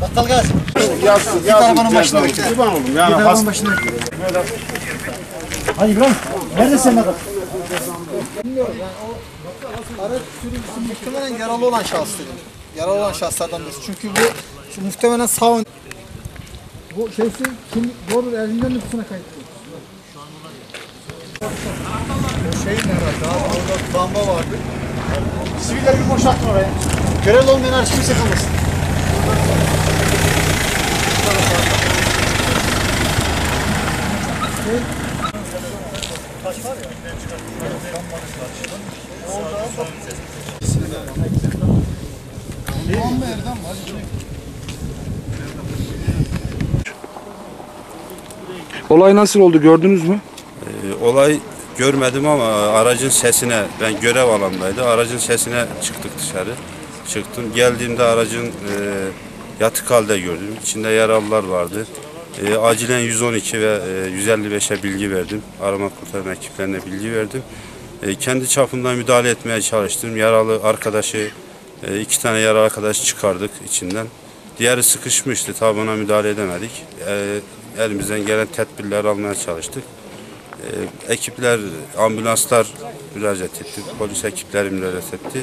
Battal gaz. Yazsın, Git arabanın başına bekle. Kurban oğlum Git başına bekle. Hadi İbrahim. Nerede senin adam? Bilmiyorum yani o araç muhtemelen yaralı olan şahıs dedim. Yaralı olan şahıslardan birisi. Çünkü bu şu muhtemelen sağ ön... Bu şeysi kim doğru elinden nüfusuna kayıtlı. Şey ne herhalde abi orada lamba vardı. Siviller bir boşaltın oraya. Görevli olmayan araç kimse kalmasın. Olay nasıl oldu gördünüz mü? Ee, Olay görmedim ama aracın sesine, ben görev alandaydı. Aracın sesine çıktık dışarı. Çıktım. Geldiğimde aracın e, yatık halde gördüm. İçinde yaralılar vardı. E, acilen 112 ve e, 155'e bilgi verdim. Arama kurtarma ekiplerine bilgi verdim. E, kendi çapımdan müdahale etmeye çalıştım. Yaralı arkadaşı, e, iki tane yaralı arkadaş çıkardık içinden. Diğeri sıkışmıştı. Tabi ona müdahale edemedik. E, elimizden gelen tedbirler almaya çalıştık. Ee, ekipler, ambulanslar müracaat etti. Polis ekipleri müracaat etti.